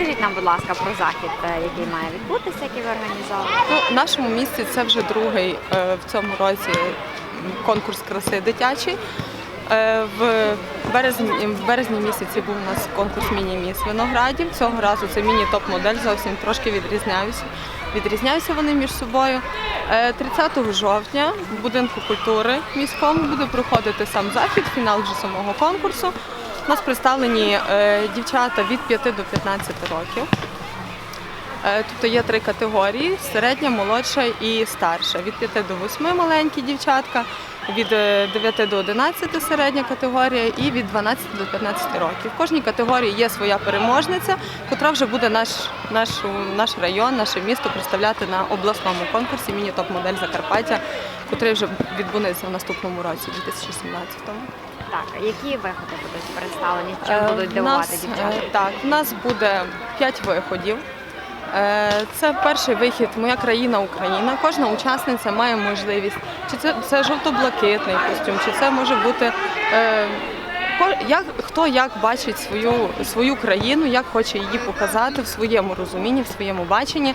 Розкажіть нам, будь ласка, про захід, е, який має відбутися, який ви організовували. Ну, в нашому місті це вже другий е, в цьому році конкурс краси дитячий. Е, В березні, в березні місяці був у нас конкурс міні-міс виноградів. Цього разу це міні-топ-модель, зовсім трошки відрізняються. Відрізняються вони між собою. Е, 30 жовтня в будинку культури міському буде проходити сам захід, фінал вже самого конкурсу. У нас представлені е, дівчата від 5 до 15 років. Е, Тобто є три категорії: середня, молодша і старша. Від 5 до 8 маленькі дівчатка, від е, 9 до 11 середня категорія і від 12 до 15 років. В кожній категорії є своя переможниця, котра вже буде наш, наш, наш район, наше місто представляти на обласному конкурсі міні-топ-модель Закарпаття, котрий вже відбудеться в наступному році, 2017-му. Так, які виходи будуть представлені? Чим Е, будуть дивувати нас, дівчата? е, Так, в нас буде 5 виходів. Е, Це перший вихід Моя країна Україна. Кожна учасниця має можливість, чи це, це жовто-блакитний костюм, чи це може бути е, як, хто як бачить свою, свою країну, як хоче її показати в своєму розумінні, в своєму баченні.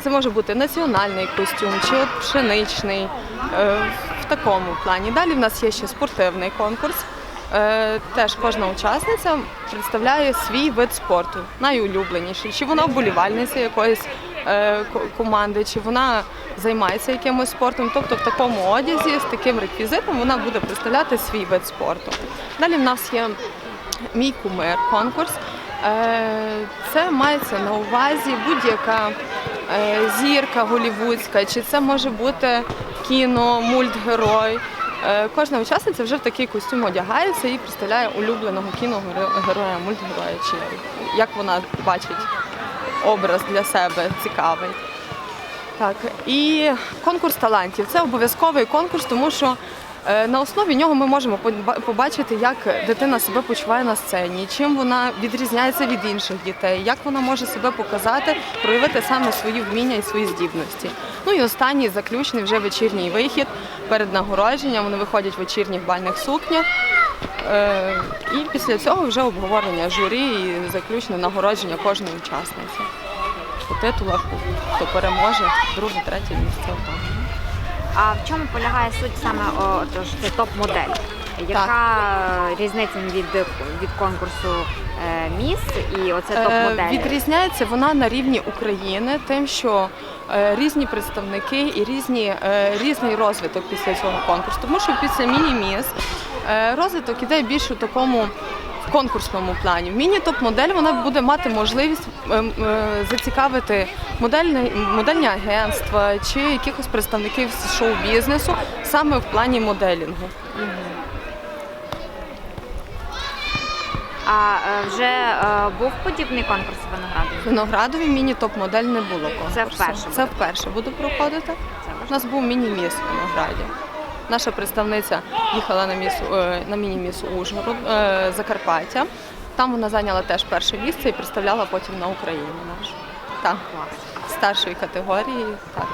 Це може бути національний костюм чи от пшеничний е, в такому плані. Далі в нас є ще спортивний конкурс. Е, Теж кожна учасниця представляє свій вид спорту, найулюбленіший. Чи вона вболівальниця якоїсь е, команди, чи вона займається якимось спортом. Тобто в такому одязі з таким реквізитом вона буде представляти свій вид спорту. Далі в нас є мій кумир конкурс. Е, Це мається на увазі будь-яка зірка голівудська, чи це може бути кіно, мультгерой. Е, Кожна учасниця вже в такий костюм одягається і представляє улюбленого кіногероя, мультгероя, чи як вона бачить образ для себе цікавий. Так, і конкурс талантів це обов'язковий конкурс, тому що на основі нього ми можемо побачити, як дитина себе почуває на сцені, чим вона відрізняється від інших дітей, як вона може себе показати, проявити саме свої вміння і свої здібності. Ну і останній заключний вже вечірній вихід перед нагородженням. Вони виходять в вечірніх бальних сукнях. Е, І після цього вже обговорення журі і заключне нагородження кожної учасниці по титулах, хто переможе, друге, третє місце. А в чому полягає суть саме о, тож, це топ-модель? Яка е, різниця від, від конкурсу е, міс і оце Е, топ-модель? Відрізняється вона на рівні України тим, що е, різні представники і різні, е, різний розвиток після цього конкурсу. Тому що після міні-міс е, розвиток іде більш у такому в конкурсному плані. В міні-топ-модель вона буде мати можливість ем, е, зацікавити модельне, модельні агентства чи якихось представників шоу-бізнесу саме в плані моделінгу. А е, вже е, був подібний конкурс в Виноградові? В Виноградові міні-топ-модель не було конкурсу. Це вперше Це вперше буде проходити. Це У нас був міні-міс в Винограді. Наша представниця їхала на міс е, на міні-міс Ужгород е, Закарпаття. Там вона зайняла теж перше місце і представляла потім на Україну нашу. Так, старшої категорії. Так.